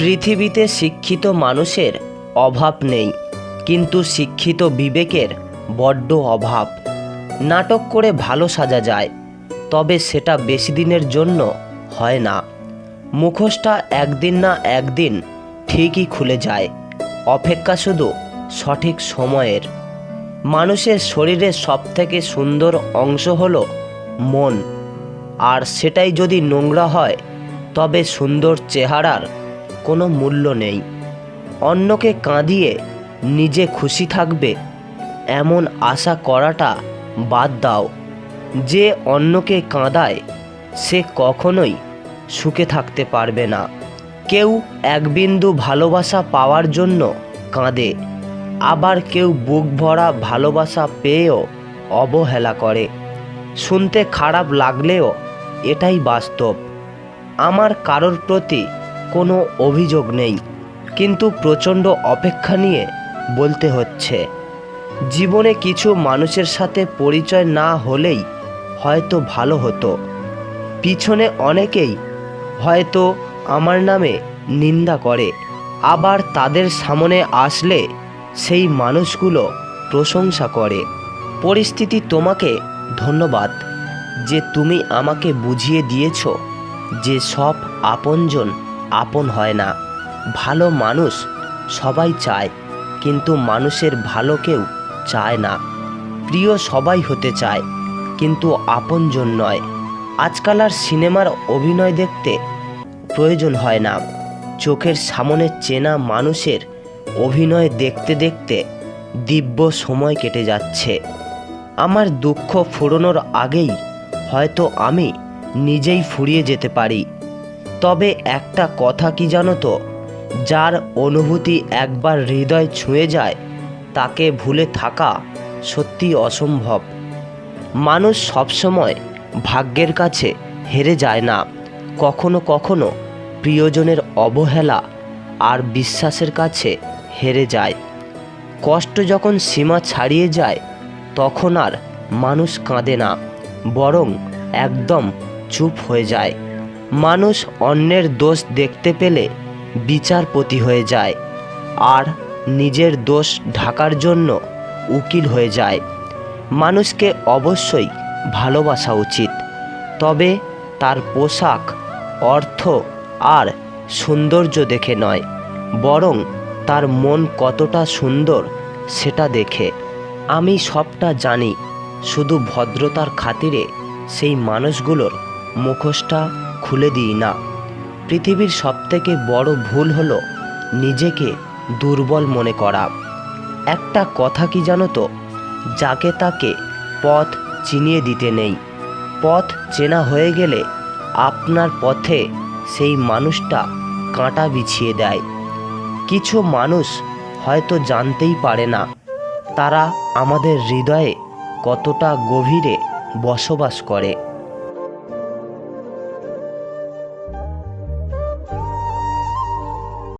পৃথিবীতে শিক্ষিত মানুষের অভাব নেই, কিন্তু শিক্ষিত বিবেকের বড্ড অভাব। নাটক করে ভালো সাজা যায়, তবে সেটা বেশি দিনের জন্য হয় না। মুখোশটা একদিন না একদিন ঠিকই খুলে যায়, অপেক্ষা শুধু সঠিক সময়ের। মানুষের শরীরের সবথেকে সুন্দর অংশ হল মন, আর সেটাই যদি নোংরা হয়, তবে সুন্দর চেহারার কোনো মূল্য নেই। অন্যকে কাঁদিয়ে নিজে খুশি থাকবে, এমন আশা করাটা বাদ দাও। যে অন্যকে কাঁদায়, সে কখনোই সুখে থাকতে পারবে না। কেউ এক বিন্দু ভালোবাসা পাওয়ার জন্য কাঁদে, আবার কেউ বুক ভরা ভালোবাসা পেয়েও অবহেলা করে। শুনতে খারাপ লাগলেও এটাই বাস্তব। আমার কারোর প্রতি কোনো অভিযোগ নেই। কিন্তু প্রচণ্ড অপেক্ষা নিয়ে বলতে হচ্ছে, জীবনে কিছু মানুষের সাথে পরিচয় না হলেই হয়তো ভালো হতো। পিছনে অনেকেই হয়তো আমার নামে নিন্দা করে, আবার তাদের সামনে আসলে সেই মানুষগুলো প্রশংসা করে। পরিস্থিতি তোমাকে ধন্যবাদ যে তুমি আমাকে বুঝিয়ে দিয়েছ যে সব আপনজন আপন হয় না। ভালো মানুষ সবাই চায়, কিন্তু মানুষের ভালো কেউ চায় না। প্রিয় সবাই হতে চায়, কিন্তু আপনজন নয়। আজকাল আর সিনেমার অভিনয় দেখতে প্রয়োজন হয় না। চোখের সামনে চেনা মানুষের অভিনয় দেখতে দেখতে দিব্য সময় কেটে যাচ্ছে। আমার দুঃখ ফুরোনোর আগেই হয়তো আমি নিজেই ফুরিয়ে যেতে পারি। তবে একটা কথা কি জানো তো? যার অনুভূতি একবার হৃদয় ছুঁয়ে যায়, তাকে ভুলে থাকা সত্যি অসম্ভব। মানুষ সবসময় ভাগ্যের কাছে হেরে যায় না। কখনো কখনো প্রিয়জনের অবহেলা আর বিশ্বাসের কাছে হেরে যায়। কষ্ট যখন সীমা ছাড়িয়ে যায়, তখন আর মানুষ কাঁদে না, বরং একদম চুপ হয়ে যায়। মানুষ অন্যের দোষ দেখতে পেলে বিচারপতি হয়ে যায় আর নিজের দোষ ঢাকার জন্য উকিল হয়ে যায়। মানুষকে অবশ্যই ভালোবাসা উচিত। তবে তার পোশাক, অর্থ আর সৌন্দর্য দেখে নয়, বরং তার মন কতটা সুন্দর সেটা দেখে। আমি সবটা জানি, শুধু ভদ্রতার খাতিরে সেই মানুষগুলোর মুখোশটা খুলে দিই না। পৃথিবীর সবথেকে বড় ভুল হলো নিজেকে দুর্বল মনে করা। একটা কথা কি জানো তো? যাকে তাকে পথ চিনিয়ে দিতে নেই। পথ চেনা হয়ে গেলে আপনার পথে সেই মানুষটা কাঁটা বিছিয়ে দেয়। কিছু মানুষ হয়তো জানতেই পারে না, তারা আমাদের হৃদয়ে কতটা গভীরে বসবাস করে।